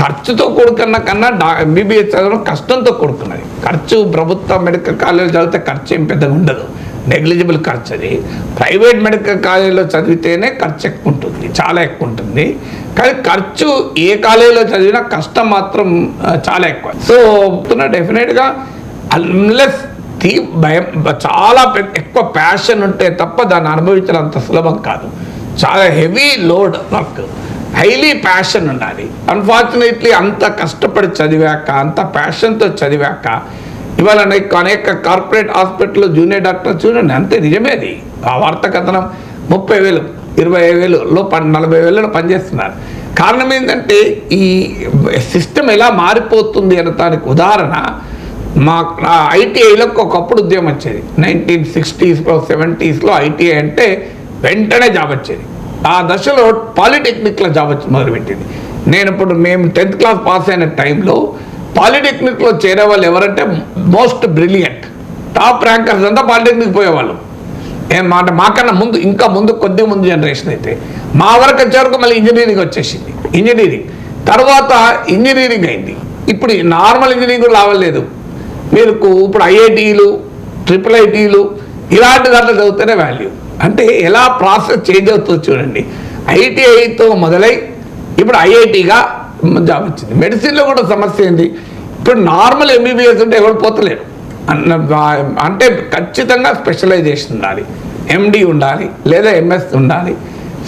ఖర్చుతో కూడుకున్న కన్నా డా ఎంబీబీఎస్ చదవడం కష్టంతో కూడుకున్నది. ఖర్చు ప్రభుత్వ మెడికల్ కాలేజ్ చదివితే ఖర్చు ఏం పెద్దగా ఉండదు. నెగ్లిజిబుల్ ఖర్చు అది. ప్రైవేట్ మెడికల్ కాలేజీలో చదివితేనే ఖర్చు ఎక్కువ ఉంటుంది. చాలా ఎక్కువ ఉంటుంది. కానీ ఖర్చు ఏ కాలేజీలో చదివినా కష్టం మాత్రం చాలా ఎక్కువ. సో డెఫినెట్గా అన్లెస్ తీ భయం చాలా పెద్ద ఎక్కువ ప్యాషన్ ఉంటే తప్ప దాన్ని అనుభవించడం అంత సులభం కాదు. చాలా heavy load work highly passion ఉండాలి. అన్ఫార్చునేట్లీ అంత కష్టపడి చదివాక అంత ప్యాషన్తో చదివాక ఇవాళ నీకు అనేక కార్పొరేట్ హాస్పిటల్లో జూనియర్ డాక్టర్ చూడండి అంతే నిజమే అది. ఆ వార్త కథనం ముప్పై వేలు ఇరవై వేలు లో నలభై వేలలో పనిచేస్తున్నారు. కారణం ఏంటంటే ఈ సిస్టమ్ ఎలా మారిపోతుంది అనే దానికి ఉదాహరణ మా ఐటీఐలకు ఒకప్పుడు ఉద్యమం వచ్చేది. నైన్టీన్ సిక్స్టీస్లో సెవెంటీస్లో ఐటీఐ అంటే వెంటనే జాబ్ వచ్చేది. ఆ దశలో పాలిటెక్నిక్లో జాబ్ వచ్చి మొదలుపెట్టింది. నేను ఇప్పుడు మేము టెన్త్ క్లాస్ పాస్ అయిన టైంలో పాలిటెక్నిక్లో చేరే వాళ్ళు ఎవరంటే మోస్ట్ బ్రిలియంట్ టాప్ ర్యాంకర్స్ అంతా పాలిటెక్నిక్ పోయేవాళ్ళు. ఏం మాట మాకన్నా ముందు ఇంకా ముందు కొద్ది ముందు జనరేషన్ అయితే మా వరకు వచ్చే వరకు మళ్ళీ ఇంజనీరింగ్ వచ్చేసింది. ఇంజనీరింగ్. తర్వాత ఇంజనీరింగ్ అయింది. ఇప్పుడు నార్మల్ ఇంజనీరింగ్ రావలేదు మీరు ఇప్పుడు ఐఐటీలు ట్రిపుల్ ఐటీలు ఇలాంటి దాంట్లో చదివితేనే వాల్యూ అంటే ఎలా ప్రాసెస్ చేంజ్ అవుతుందో చూడండి. ఐటీఐతో మొదలై ఇప్పుడు ఐఐటిగా జాబ్ వచ్చింది. మెడిసిన్లో కూడా సమస్య ఏంది? ఇప్పుడు నార్మల్ ఎంబీబీఎస్ ఉంటే ఎవరు పోతలేరు. అన్న- అంటే ఖచ్చితంగా స్పెషలైజేషన్ ఉండాలి. ఎండి ఉండాలి లేదా ఎంఎస్ ఉండాలి.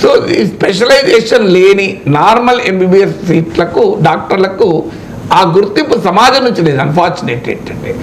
సో ఈ స్పెషలైజేషన్ లేని నార్మల్ ఎంబీబీఎస్ సీట్లకు డాక్టర్లకు ఆ గుర్తింపు సమాజం నుంచి లేదు. అన్ఫార్చునేట్ ఏంటంటే.